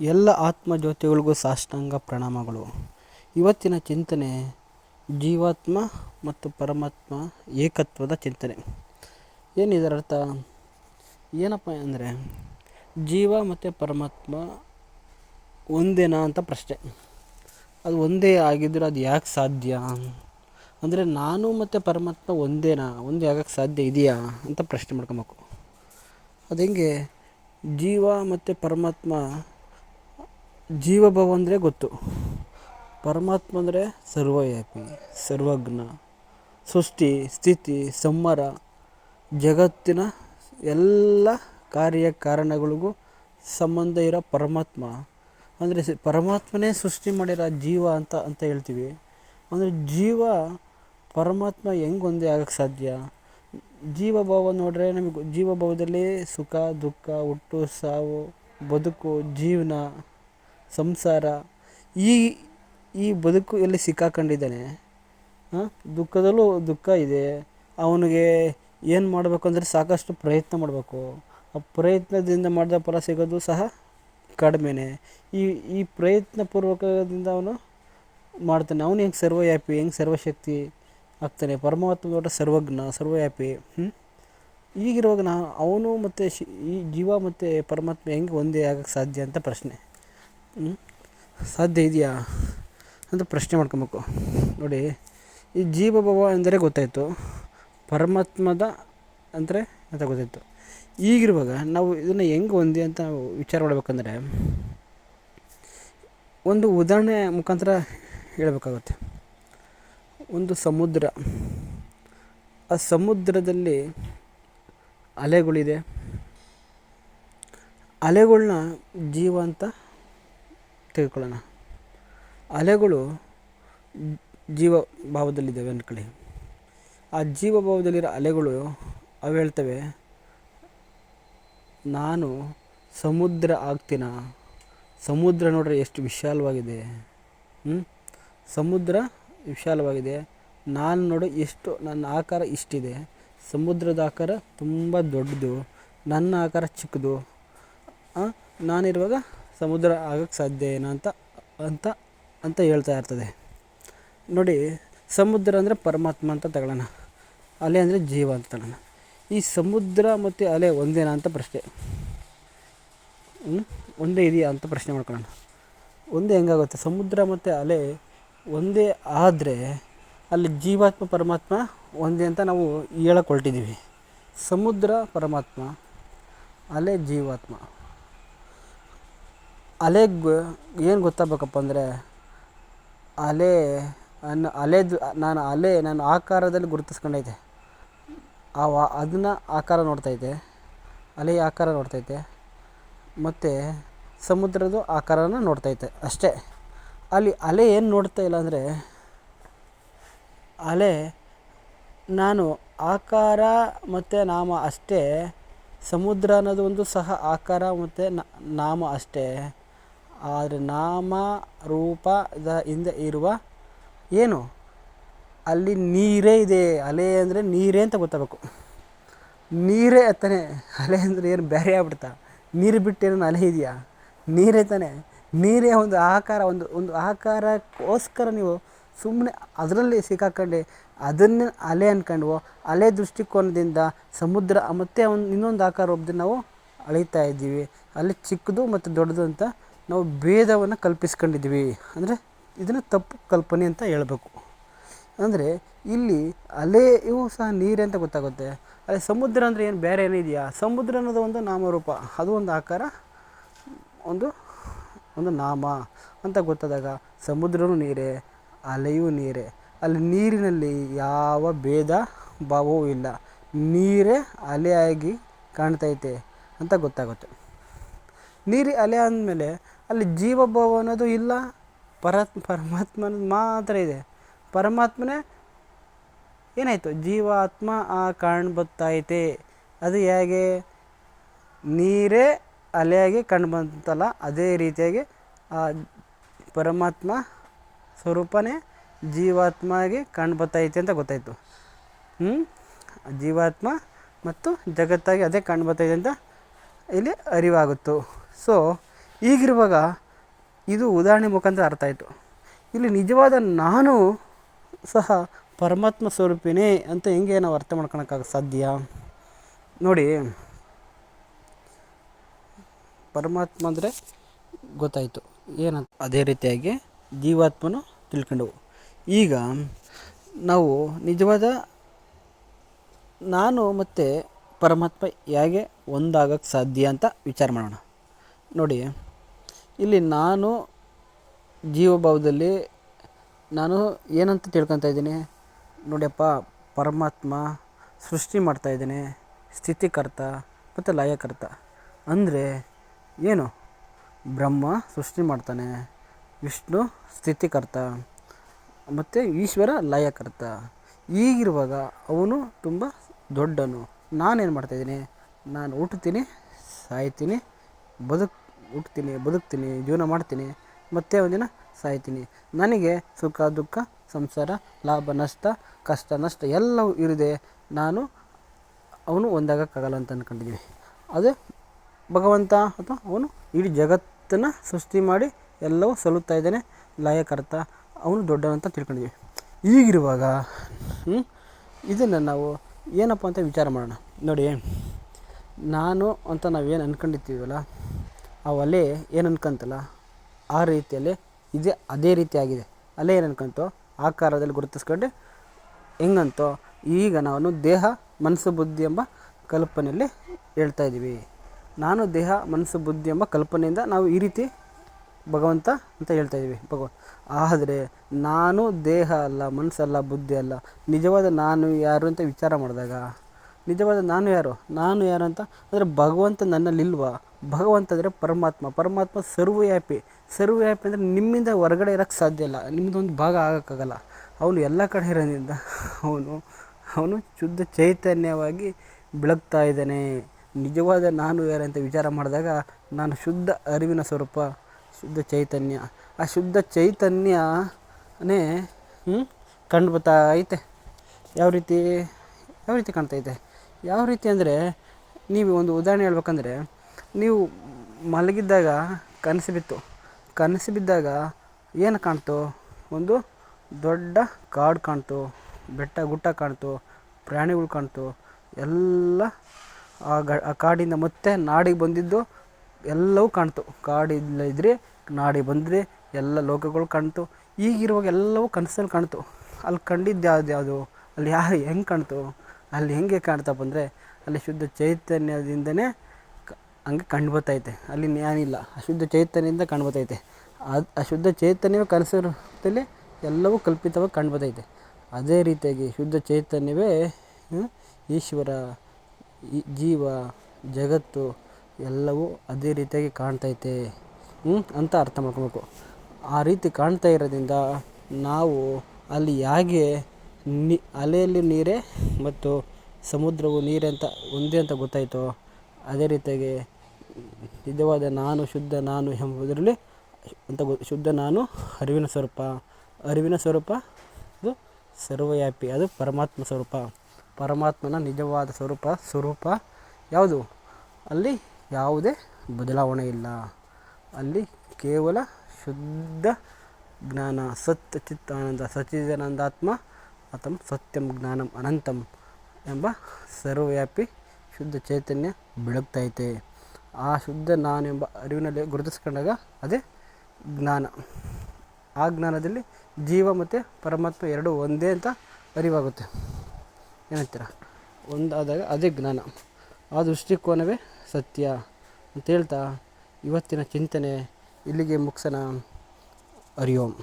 ಎಲ್ಲ ಆತ್ಮಜ್ಯೋತಿಗಳಿಗೂ ಸಾಷ್ಟಾಂಗ ಪ್ರಣಾಮಗಳು. ಇವತ್ತಿನ ಚಿಂತನೆ ಜೀವಾತ್ಮ ಮತ್ತು ಪರಮಾತ್ಮ ಏಕತ್ವದ ಚಿಂತನೆ. ಏನು ಇದರ ಅರ್ಥ ಏನಪ್ಪ ಅಂದರೆ, ಜೀವ ಮತ್ತು ಪರಮಾತ್ಮ ಒಂದೇನಾ ಅಂತ ಪ್ರಶ್ನೆ. ಅದು ಒಂದೇ ಆಗಿದ್ರೆ ಅದು ಯಾಕೆ ಸಾಧ್ಯ? ಅಂದರೆ ನಾನು ಮತ್ತು ಪರಮಾತ್ಮ ಒಂದೇನಾ? ಒಂದೇ ಆಗಕ್ಕೆ ಸಾಧ್ಯ ಇದೆಯಾ ಅಂತ ಪ್ರಶ್ನೆ ಮಾಡ್ಕೊಬೇಕು. ಅದು ಹೆಂಗೆ? ಜೀವ ಮತ್ತು ಪರಮಾತ್ಮ ಜೀವಭವ ಅಂದರೆ ಗೊತ್ತು. ಪರಮಾತ್ಮ ಅಂದರೆ ಸರ್ವವ್ಯಾಪಿ, ಸರ್ವಜ್ಞ, ಸೃಷ್ಟಿ, ಸ್ಥಿತಿ ಸಂಹಾರ ಜಗತ್ತಿನ ಎಲ್ಲ ಕಾರ್ಯ ಕಾರಣಗಳಿಗೂ ಸಂಬಂಧ ಇರೋ ಪರಮಾತ್ಮ. ಅಂದರೆ ಪರಮಾತ್ಮನೇ ಸೃಷ್ಟಿ ಮಾಡಿರೋ ಜೀವ ಅಂತ ಅಂತ ಹೇಳ್ತೀವಿ. ಅಂದರೆ ಜೀವ ಪರಮಾತ್ಮ ಹೆಂಗೆ ಒಂದೇ ಆಗಕ್ಕೆ ಸಾಧ್ಯ? ಜೀವಭಾವ ನೋಡಿದ್ರೆ ನಮಗೆ ಜೀವಭಾವದಲ್ಲಿ ಸುಖ, ದುಃಖ ಹುಟ್ಟು ಸಾವು, ಬದುಕು, ಜೀವನ. ಸಂಸಾರ. ಈ ಈ ಬದುಕು ಎಲ್ಲಿ ಸಿಕ್ಕಾಕೊಂಡಿದ್ದಾನೆ? ದುಃಖದಲ್ಲೂ ದುಃಖ ಇದೆ. ಅವನಿಗೆ ಏನು ಮಾಡಬೇಕು ಅಂದರೆ ಸಾಕಷ್ಟು ಪ್ರಯತ್ನ ಮಾಡಬೇಕು. ಆ ಪ್ರಯತ್ನದಿಂದ ಮಾಡಿದ ಫಲ ಸಿಗೋದು ಸಹ ಕಡಿಮೆನೆ. ಈ ಈ ಪ್ರಯತ್ನ ಪೂರ್ವಕದಿಂದ ಅವನು ಮಾಡ್ತಾನೆ. ಅವನು ಹೆಂಗೆ ಸರ್ವವ್ಯಾಪಿ, ಹೆಂಗೆ ಸರ್ವಶಕ್ತಿ ಆಗ್ತಾನೆ? ಪರಮಾತ್ಮ ದೊಡ್ಡ ಸರ್ವಜ್ಞ, ಸರ್ವವ್ಯಾಪಿ. ಈಗಿರುವಾಗ ನಾನು ಅವನು ಮತ್ತು ಶಿ, ಈ ಜೀವ ಮತ್ತು ಪರಮಾತ್ಮ ಹೆಂಗೆ ಒಂದೇ ಆಗಕ್ಕೆ ಸಾಧ್ಯ ಅಂತ ಪ್ರಶ್ನೆ. ಸಾಧ್ಯ ಇದೆಯಾ ಅಂತ ಪ್ರಶ್ನೆ ಮಾಡ್ಕೊಬೇಕು. ನೋಡಿ, ಈ ಜೀವಭವ ಎಂದರೆ ಗೊತ್ತಾಯಿತು, ಪರಮಾತ್ಮದ ಅಂದರೆ ಅಂತ ಗೊತ್ತಾಯಿತು. ಈಗಿರುವಾಗ ನಾವು ಇದನ್ನು ಹೆಂಗೆ ಹೊಂದಿ ಅಂತ ವಿಚಾರ ಮಾಡಬೇಕಂದ್ರೆ, ಒಂದು ಉದಾಹರಣೆ ಮುಖಾಂತರ ಹೇಳಬೇಕಾಗುತ್ತೆ. ಒಂದು ಸಮುದ್ರ, ಆ ಸಮುದ್ರದಲ್ಲಿ ಅಲೆಗಳಿದೆ. ಅಲೆಗಳನ್ನ ಜೀವ ಅಂತ ತಿಳ್ಕೊಳ್ಳೋಣ ಅಲೆಗಳು ಜೀವ ಭಾವದಲ್ಲಿದ್ದಾವೆ ಅಂದ್ಕೊಳ್ಳಿ. ಆ ಜೀವ ಭಾವದಲ್ಲಿರೋ ಅಲೆಗಳು ಅವು ಹೇಳ್ತವೆ, ನಾನು ಸಮುದ್ರ ಆಗ್ತೀನ, ಸಮುದ್ರ ನೋಡ್ರೆ ಎಷ್ಟು ವಿಶಾಲವಾಗಿದೆ ಸಮುದ್ರ ವಿಶಾಲವಾಗಿದೆ, ನಾನು ನೋಡು ಎಷ್ಟು, ನನ್ನ ಆಕಾರ ಇಷ್ಟಿದೆ, ಸಮುದ್ರದ ಆಕಾರ ತುಂಬ ದೊಡ್ಡದು, ನನ್ನ ಆಕಾರ ಚಿಕ್ಕದು ನಾನಿರುವಾಗ ಸಮುದ್ರ ಆಗಕ್ಕೆ ಸಾಧ್ಯ ಏನು ಅಂತ ಅಂತ ಅಂತ ಹೇಳ್ತಾ ಇರ್ತದೆ. ನೋಡಿ, ಸಮುದ್ರ ಅಂದರೆ ಪರಮಾತ್ಮ ಅಂತ ತಗೊಳ್ಳೋಣ. ಅಲೆ ಅಂದರೆ ಜೀವ ಅಂತ ತಗೊಳ್ಳೋಣ. ಈ ಸಮುದ್ರ ಮತ್ತು ಅಲೆ ಒಂದೇನಾ ಅಂತ ಪ್ರಶ್ನೆ. ಒಂದೇ ಇದೆಯಾ ಅಂತ ಪ್ರಶ್ನೆ ಮಾಡ್ಕೊಳ್ಳೋಣ. ಒಂದೇ ಹೆಂಗಾಗುತ್ತೆ? ಸಮುದ್ರ ಮತ್ತು ಅಲೆ ಒಂದೇ ಆದರೆ ಅಲ್ಲಿ ಜೀವಾತ್ಮ, ಪರಮಾತ್ಮ ಒಂದೇ ಅಂತ ನಾವು ಹೇಳಕ್ಕೆ ಹೊರಟಿದ್ದೀವಿ ಸಮುದ್ರ, ಪರಮಾತ್ಮ, ಅಲೆ, ಜೀವಾತ್ಮ. ಅಲೆಗೆ ಏನು ಗೊತ್ತಾಗಬೇಕಪ್ಪ ಅಂದರೆ, ಅಲೆ ಅನ್ನ ಅಲೆದು, ನಾನು ಅಲೆ, ನಾನು ಆಕಾರದಲ್ಲಿ ಗುರುತಿಸ್ಕೊಂಡೈತೆ. ಆ ವಾ, ಅದನ್ನ ಆಕಾರ ನೋಡ್ತೈತೆ ಅಲೆಯ ಆಕಾರ ನೋಡ್ತೈತೆ ಮತ್ತು ಸಮುದ್ರದ ಆಕಾರನ ನೋಡ್ತೈತೆ ಅಷ್ಟೇ. ಅಲ್ಲಿ ಅಲೆ ಏನು ನೋಡ್ತಾ ಇಲ್ಲ ಅಂದರೆ, ಅಲೆ ನಾನು ಆಕಾರ ಮತ್ತು ನಾಮ ಅಷ್ಟೇ, ಸಮುದ್ರ ಅನ್ನೋದು ಒಂದು ಸಹ ಆಕಾರ ಮತ್ತು ನಾಮ ಅಷ್ಟೇ. ಆದರೆ ನಾಮ ರೂಪದ ಹಿಂದೆ ಇರುವ ಏನು? ಅಲ್ಲಿ ನೀರೇ ಇದೆ. ಅಲೆ ಅಂದರೆ ನೀರೇ ಅಂತ ಗೊತ್ತಾಗಬೇಕು. ನೀರೇ ತಾನೆ. ಅಲೆ ಅಂದರೆ ಏನು ಬೇರೆ ಆಗ್ಬಿಡ್ತಾ? ನೀರು ಬಿಟ್ಟು ಏನೋ ಅಲೆ ಇದೆಯಾ? ನೀರೇ ತಾನೆ. ನೀರೇ ಒಂದು ಆಕಾರ ಒಂದು ಒಂದು ಆಕಾರಕ್ಕೋಸ್ಕರ ನೀವು ಸುಮ್ಮನೆ ಅದರಲ್ಲಿ ಸಿಕ್ಕಾಕೊಂಡು. ಅದನ್ನೇ ಅಲೆ ಅಂದ್ಕೊಂಡು ಅಲೆ ದೃಷ್ಟಿಕೋನದಿಂದ ಸಮುದ್ರ ಮತ್ತು ಒಂದು ಇನ್ನೊಂದು ಆಕಾರ ರೂಪದಲ್ಲಿ ನಾವು ಅಳೀತಾ ಇದ್ದೀವಿ. ಅಲ್ಲಿ ಚಿಕ್ಕದು ಮತ್ತು ದೊಡ್ಡದು ಅಂತ ನಾವು ಭೇದವನ್ನು ಕಲ್ಪಿಸ್ಕೊಂಡಿದ್ದೀವಿ. ಅಂದರೆ ಇದನ್ನು ತಪ್ಪು ಕಲ್ಪನೆ ಅಂತ ಹೇಳಬೇಕು. ಅಂದರೆ ಇಲ್ಲಿ ಅಲೆಯೂ ಸಹ ನೀರೇ ಅಂತ ಗೊತ್ತಾಗುತ್ತೆ. ಅದೇ ಸಮುದ್ರ ಅಂದರೆ ಏನು ಬೇರೆ ಏನಿದೆಯಾ ಸಮುದ್ರ ಅನ್ನೋದು ಒಂದು ನಾಮರೂಪ. ಅದು ಒಂದು ಆಕಾರ, ಒಂದು ಒಂದು ನಾಮ ಅಂತ ಗೊತ್ತಾದಾಗ ಸಮುದ್ರನೂ ನೀರೇ, ಅಲೆಯೂ ನೀರೇ. ಅಲ್ಲಿ ನೀರಿನಲ್ಲಿ ಯಾವ ಭೇದ ಭಾವವೂ ಇಲ್ಲ. ನೀರೇ ಅಲೆಯಾಗಿ ಕಾಣ್ತೈತೆ ಅಂತ ಗೊತ್ತಾಗುತ್ತೆ. ನೀರು ಅಲೆ ಅಂದಮೇಲೆ ಅಲ್ಲಿ ಜೀವಭಾವ ಅನ್ನೋದು ಇಲ್ಲ, ಪರತ್ ಪರಮಾತ್ಮನ ಮಾತ್ರ ಇದೆ. ಪರಮಾತ್ಮನೇ ಏನಾಯಿತು? ಜೀವಾತ್ಮ ಆ ಕಾಣ್ ಬತ್ತೈತೆ ಅದು ಹೇಗೆ? ನೀರೇ ಅಲೆಯಾಗಿ ಕಂಡು ಬಂತಲ್ಲ ಅದೇ ರೀತಿಯಾಗಿ ಆ ಪರಮಾತ್ಮ ಸ್ವರೂಪನೇ ಜೀವಾತ್ಮಗೆ ಕಂಡು ಬತ್ತಾಯಿತೆ ಅಂತ ಗೊತ್ತಾಯಿತು. ಜೀವಾತ್ಮ ಮತ್ತು ಜಗತ್ತಾಗಿ ಅದೇ ಕಂಡು ಬರ್ತೈತೆ ಅಂತ ಇಲ್ಲಿ ಅರಿವಾಗುತ್ತು. ಸೊ ಈಗಿರುವಾಗ ಇದು ಉದಾಹರಣೆ ಮುಖಾಂತರ ಅರ್ಥ ಆಯಿತು. ಇಲ್ಲಿ ನಿಜವಾದ ನಾನು ಸಹ ಪರಮಾತ್ಮ ಸ್ವರೂಪಿನೇ ಅಂತ ಹೆಂಗೆ ನಾವು ಅರ್ಥ ಮಾಡ್ಕೊಳಕ್ಕಾಗ ಸಾಧ್ಯ? ನೋಡಿ, ಪರಮಾತ್ಮ ಅಂದರೆ ಗೊತ್ತಾಯಿತು. ಏನಂತ? ಅದೇ ರೀತಿಯಾಗಿ ಜೀವಾತ್ಮನು ತಿಳ್ಕೊಂಡವು. ಈಗ ನಾವು ನಿಜವಾದ ನಾನು ಮತ್ತು ಪರಮಾತ್ಮ ಹೇಗೆ ಒಂದಾಗಕ್ಕೆ ಸಾಧ್ಯ ಅಂತ ವಿಚಾರ ಮಾಡೋಣ. ನೋಡಿ ಇಲ್ಲಿ ನಾನು ಜೀವಭಾವದಲ್ಲಿ ನಾನು ಏನಂತ ತಿಳ್ಕೊತ ಇದ್ದೀನಿ? ನೋಡ್ಯಪ್ಪ, ಪರಮಾತ್ಮ ಸೃಷ್ಟಿ ಮಾಡ್ತಾ ಇದ್ದೀನಿ. ಸ್ಥಿತಿಕರ್ತ ಮತ್ತು ಲಯಕರ್ತ. ಅಂದರೆ ಏನು? ಬ್ರಹ್ಮ ಸೃಷ್ಟಿ ಮಾಡ್ತಾನೆ. ವಿಷ್ಣು ಸ್ಥಿತಿಕರ್ತ. ಮತ್ತು ಈಶ್ವರ ಲಯಕರ್ತ. ಈಗಿರುವಾಗ ಅವನು ತುಂಬ ದೊಡ್ಡನು. ನಾನೇನು ಮಾಡ್ತಾಯಿದ್ದೀನಿ ನಾನು ಹುಟ್ಟುತ್ತೀನಿ ಸಾಯ್ತೀನಿ ಬದುಕು ಹುಟ್ತೀನಿ ಬದುಕ್ತೀನಿ, ಜೀವನ ಮಾಡ್ತೀನಿ, ಮತ್ತೆ ಒಂದಿನ ಸಾಯ್ತೀನಿ. ನನಗೆ ಸುಖ, ದುಃಖ, ಸಂಸಾರ, ಲಾಭ, ನಷ್ಟ, ಕಷ್ಟ, ನಷ್ಟ ಎಲ್ಲವೂ ಇರದೆ ನಾನು ಅವನು ಒಂದಾಗಕ್ಕಾಗಲ್ಲ ಅಂತ ಅಂದ್ಕೊಂಡಿದ್ದೀನಿ ಅದೇ ಭಗವಂತ ಅಥವಾ ಅವನು ಇಡೀ ಜಗತ್ತನ್ನು ಸೃಷ್ಟಿ ಮಾಡಿ ಎಲ್ಲವೂ ಸಲುತ್ತಾ ಇದ್ದಾನೆ, ಲಯಕರ್ತ, ಅವನು ದೊಡ್ಡವಂತ ತಿಳ್ಕೊಂಡಿದ್ದೀವಿ ಈಗಿರುವಾಗ ಇದನ್ನು ನಾವು ಏನಪ್ಪ ಅಂತ ವಿಚಾರ ಮಾಡೋಣ. ನೋಡಿ, ನಾನು ಅಂತ ನಾವೇನು ಅಂದ್ಕೊಂಡಿರ್ತೀವಲ್ಲ ಆ ಒಲೆ ಏನು ಆ ರೀತಿಯಲ್ಲಿ ಇದೆ, ಅದೇ ರೀತಿಯಾಗಿದೆ. ಅಲೆ ಏನು ಅನ್ಕೊಂತೋ ಆಕಾರದಲ್ಲಿ ಗುರುತಿಸ್ಕೊಂಡು ಹೆಂಗಂತೋ ಈಗ ನಾನು ದೇಹ, ಮನಸ್ಸು, ಬುದ್ಧಿ ಎಂಬ ಕಲ್ಪನೆಯಲ್ಲಿ ಹೇಳ್ತಾ ಇದ್ದೀವಿ. ನಾನು ದೇಹ, ಮನಸ್ಸು, ಬುದ್ಧಿ ಎಂಬ ಕಲ್ಪನೆಯಿಂದ ನಾವು ಈ ರೀತಿ ಭಗವಂತ ಅಂತ ಹೇಳ್ತಾ ಇದ್ದೀವಿ. ಭಗವಂತ ಆದರೆ ನಾನು ದೇಹ ಅಲ್ಲ ಮನಸ್ಸಲ್ಲ ಬುದ್ಧಿ ಅಲ್ಲ, ನಿಜವಾದ ನಾನು ಯಾರು ಅಂತ ವಿಚಾರ ಮಾಡಿದಾಗ, ನಿಜವಾದ ನಾನು ಯಾರು? ನಾನು ಯಾರು ಅಂತ? ಅಂದರೆ ಭಗವಂತ ನನ್ನಲ್ಲಿಲ್ವಾ ಭಗವಂತ ಅಂದರೆ ಪರಮಾತ್ಮ. ಪರಮಾತ್ಮ ಸರ್ವವ್ಯಾಪಿ. ಸರ್ವವ್ಯಾಪಿ ಅಂದರೆ ನಿಮ್ಮಿಂದ ಹೊರಗಡೆ ಇರೋಕ್ಕೆ ಸಾಧ್ಯ ಇಲ್ಲ. ನಿಮ್ಮದೊಂದು ಭಾಗ ಆಗೋಕ್ಕಾಗಲ್ಲ. ಅವನು ಎಲ್ಲ ಕಡೆ ಇರೋದ್ರಿಂದ ಅವನು ಅವನು ಶುದ್ಧ ಚೈತನ್ಯವಾಗಿ ಬೆಳಗ್ತಾ ಇದ್ದಾನೆ. ನಿಜವಾದ ನಾನು ಯಾರು ಅಂತ ವಿಚಾರ ಮಾಡಿದಾಗ ನಾನು ಶುದ್ಧ ಅರಿವಿನ ಸ್ವರೂಪ, ಶುದ್ಧ ಚೈತನ್ಯ. ಆ ಶುದ್ಧ ಚೈತನ್ಯನೇ ಕಂಡು ಬರ್ತಾ ಐತೆ. ಯಾವ ರೀತಿ ಯಾವ ರೀತಿ ಕಾಣ್ತೈತೆ ಯಾವ ರೀತಿ ಅಂದರೆ, ನೀವು ಒಂದು ಉದಾಹರಣೆ ಹೇಳ್ಬೇಕಂದ್ರೆ ನೀವು ಮಲಗಿದ್ದಾಗ ಕನಸು ಬಿತ್ತು. ಕನಸು ಬಿದ್ದಾಗ ಏನು ಕಾಣ್ತು? ಒಂದು ದೊಡ್ಡ ಕಾಡು ಕಾಣ್ತು, ಬೆಟ್ಟ ಗುಡ್ಡ ಕಾಣ್ತು, ಪ್ರಾಣಿಗಳು ಕಾಣ್ತು. ಎಲ್ಲ ಆ ಗ, ಆ ಕಾಡಿಂದ ಮತ್ತೆ ನಾಡಿಗೆ ಬಂದಿದ್ದು ಎಲ್ಲವೂ ಕಾಣ್ತು. ಕಾಡಿಲ್ಲ ಇದ್ದರೆ ನಾಡಿಗೆ ಬಂದರೆ ಎಲ್ಲ ಲೋಕಗಳು ಕಾಣ್ತು. ಈಗಿರುವಾಗ ಎಲ್ಲವೂ ಕನಸಲ್ಲಿ ಕಾಣ್ತು. ಅಲ್ಲಿ ಕಂಡಿದ್ದು ಯಾವ್ದು ಯಾವುದು? ಅಲ್ಲಿ ಯಾರು ಹೆಂಗೆ ಕಾಣ್ತು? ಅಲ್ಲಿ ಹೇಗೆ ಕಾಣ್ತಪ್ಪ ಅಂದರೆ ಅಲ್ಲಿ ಶುದ್ಧ ಚೈತನ್ಯದಿಂದನೇ ಹಂಗೆ ಕಂಡು ಬರ್ತೈತೆ. ಅಲ್ಲಿ ಏನಿಲ್ಲ ಅಶುದ್ಧ ಚೈತನ್ಯದಿಂದ ಕಂಡು ಬರ್ತೈತೆ. ಅದು ಅಶುದ್ಧ ಚೈತನ್ಯವೇ ಕನಸು ರೂಪದಲ್ಲಿ ಎಲ್ಲವೂ ಕಲ್ಪಿತವಾಗಿ ಕಂಡು ಬರ್ತೈತೆ. ಅದೇ ರೀತಿಯಾಗಿ ಶುದ್ಧ ಚೈತನ್ಯವೇ ಈಶ್ವರ, ಈ ಜೀವ, ಜಗತ್ತು ಎಲ್ಲವೂ ಅದೇ ರೀತಿಯಾಗಿ ಕಾಣ್ತೈತೆ. ಅಂತ ಅರ್ಥ ಮಾಡ್ಕೊಬೇಕು. ಆ ರೀತಿ ಕಾಣ್ತಾ ಇರೋದ್ರಿಂದ ನಾವು ಅಲ್ಲಿ ಹೇಗೆ ನಿ, ಅಲೆಯಲ್ಲಿ ನೀರೇ ಮತ್ತು ಸಮುದ್ರವು ನೀರೇ ಅಂತ, ಒಂದೇ ಅಂತ ಗೊತ್ತಾಯಿತೋ, ಅದೇ ರೀತಿಯಾಗಿ ನಿಜವಾದ ನಾನು, ಶುದ್ಧ ನಾನು ಎಂಬುದರಲ್ಲಿ ಅಂತ ಶುದ್ಧ ನಾನು, ಅರಿವಿನ ಸ್ವರೂಪ ಅರಿವಿನ ಸ್ವರೂಪ ಅದು ಸರ್ವವ್ಯಾಪಿ, ಅದು ಪರಮಾತ್ಮ ಸ್ವರೂಪ. ಪರಮಾತ್ಮನ ನಿಜವಾದ ಸ್ವರೂಪ ಸ್ವರೂಪ ಯಾವುದು? ಅಲ್ಲಿ ಯಾವುದೇ ಬದಲಾವಣೆ ಇಲ್ಲ. ಅಲ್ಲಿ ಕೇವಲ ಶುದ್ಧ ಜ್ಞಾನ, ಸತ್ ಚಿತ್ತಾನಂದ ಸಚ್ಚಿದಾನಂದಾತ್ಮ ಅಥಂ ಸತ್ಯಂ ಜ್ಞಾನಂ ಅನಂತಂ ಎಂಬ ಸರ್ವವ್ಯಾಪಿ ಶುದ್ಧ ಚೈತನ್ಯ ಬೆಳಗ್ತೈತೆ ಆ ಶುದ್ಧ ನಾನೆಂಬ ಅರಿವಿನಲ್ಲಿ ಗುರುತಿಸ್ಕೊಂಡಾಗ ಅದೇ ಜ್ಞಾನ. ಆ ಜ್ಞಾನದಲ್ಲಿ ಜೀವ ಮತ್ತು ಪರಮಾತ್ಮ ಎರಡೂ ಒಂದೇ ಅಂತ ಅರಿವಾಗುತ್ತೆ. ಏನಂತೀರ ಒಂದಾದಾಗ ಅದೇ ಜ್ಞಾನ. ಆ ದೃಷ್ಟಿಕೋನವೇ ಸತ್ಯ ಅಂತ ಹೇಳ್ತಾ ಇವತ್ತಿನ ಚಿಂತನೆ ಇಲ್ಲಿಗೆ ಮುಗಿಸೋಣ. ಅರಿಯೋಮ್